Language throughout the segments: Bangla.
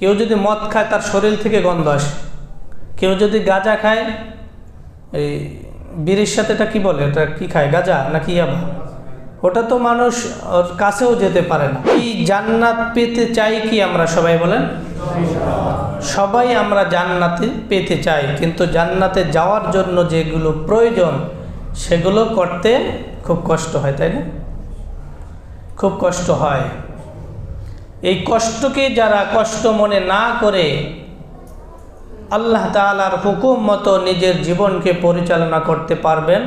কেউ যদি মদ খায়, তার শরীর থেকে গন্ধ আসে। কেউ যদি গাঁজা খায়, এই বিড়ির সাথে এটা কি বলে? এটা কি খায়? গাঁজা নাকি ইয়াবা? ওটা তো মানুষ ওর কাছেও যেতে পারে না। এই জান্নাত পেতে চাই কি আমরা সবাই বলেন? সবাই আমরা জান্নাতে পেতে চাই, কিন্তু জান্নাতে যাওয়ার জন্য যেগুলো প্রয়োজন, সেগুলো করতে খুব কষ্ট হয়, তাই না? খুব কষ্ট হয়। এই কষ্টকে যারা কষ্ট মনে না করে, আল্লাহ তালার হুকুম মতো নিজের জীবনকে পরিচালনা করতে পারবেন।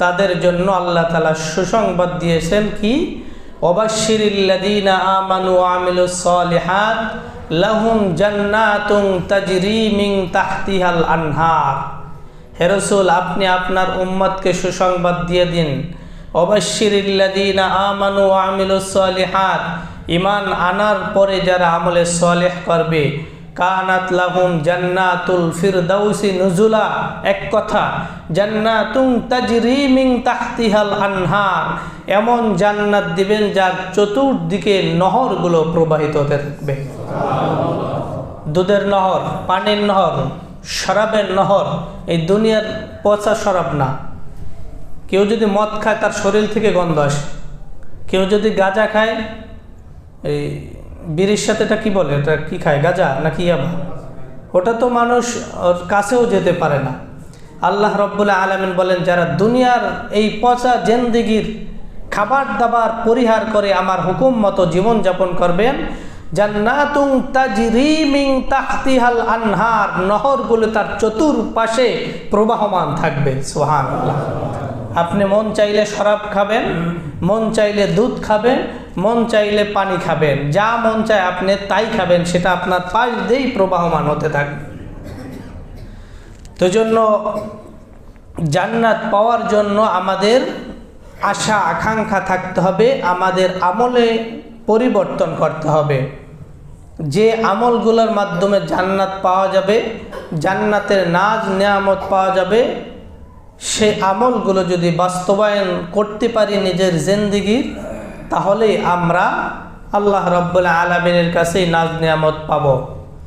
তাদের জন্য আল্লাহ তালা সুসংবাদ দিয়েছেন কি অবাশিরিল্লাদিনা আমানু আমিলু সলিহাত, লাহুম জান্নাতুং তাজরি মিং তাহতিহাল আনহার। হেরসুল আপনি আপনার উম্মতকে সুসংবাদ দিয়ে দিন। অবশ্যিরিল্লাদিনা আমানু আমিলু সলিহাত ইমান আনার পরে যারা আমলে সলেহ করবে, কানাত লাহুম জান্নাতুল ফিরদাউসি নুজুলা। এক কথা জান্নাতুং তাজরি মিং তাহতিহাল আনহার। এমন জান্নাত দিবেন যার চতুর্দিকে নহরগুলো প্রবাহিত হতে থাকবে। দুধের নহর, পানির নহর, শরাবের নহর, এই দুনিয়ার পচা শরাব না। কেউ যদি মদ খায়, তার শরীর থেকে গন্ধ আসে। কেউ যদি গাঁজা খায় এই বিড়ির সাথে এটা কি বলে? এটা কি খায়? গাঁজা নাকি ইয়াবা? ওটা তো মানুষ কাছেও যেতে পারে না। আল্লাহ রব্বুল্লাহ আলমিন বলেন, যারা দুনিয়ার এই পচা জেন্দিগির খাবার দাবার পরিহার করে আমার হুকুম মতো জীবনযাপন করবেন জান্নাতুং তাজরি মিং তাহতিহাল আনহার, নহরগুলো তার চতুর্পাশে প্রবাহমান থাকবে। সোহান আপনি মন চাইলে শরাব খাবেন, মন চাইলে দুধ খাবেন মন চাইলে পানি খাবেন, যা মন চায় আপনি তাই খাবেন, সেটা আপনার পাশ দিয়েই প্রবাহমান হতে থাকবে। তো জন্য জান্নাত পাওয়ার জন্য আমাদের আশা, আকাঙ্ক্ষা থাকতে হবে, আমাদের আমলে পরিবর্তন করতে হবে। যে আমলগুলোর মাধ্যমে জান্নাত পাওয়া যাবে, জান্নাতের নাজ, নিয়ামত পাওয়া যাবে, সে আমলগুলো যদি বাস্তবায়ন করতে পারি নিজের জিন্দিগির তাহলেই আমরা আল্লাহ রব্বুল আলমিনের কাছেই নাজ নিয়ামত পাবো।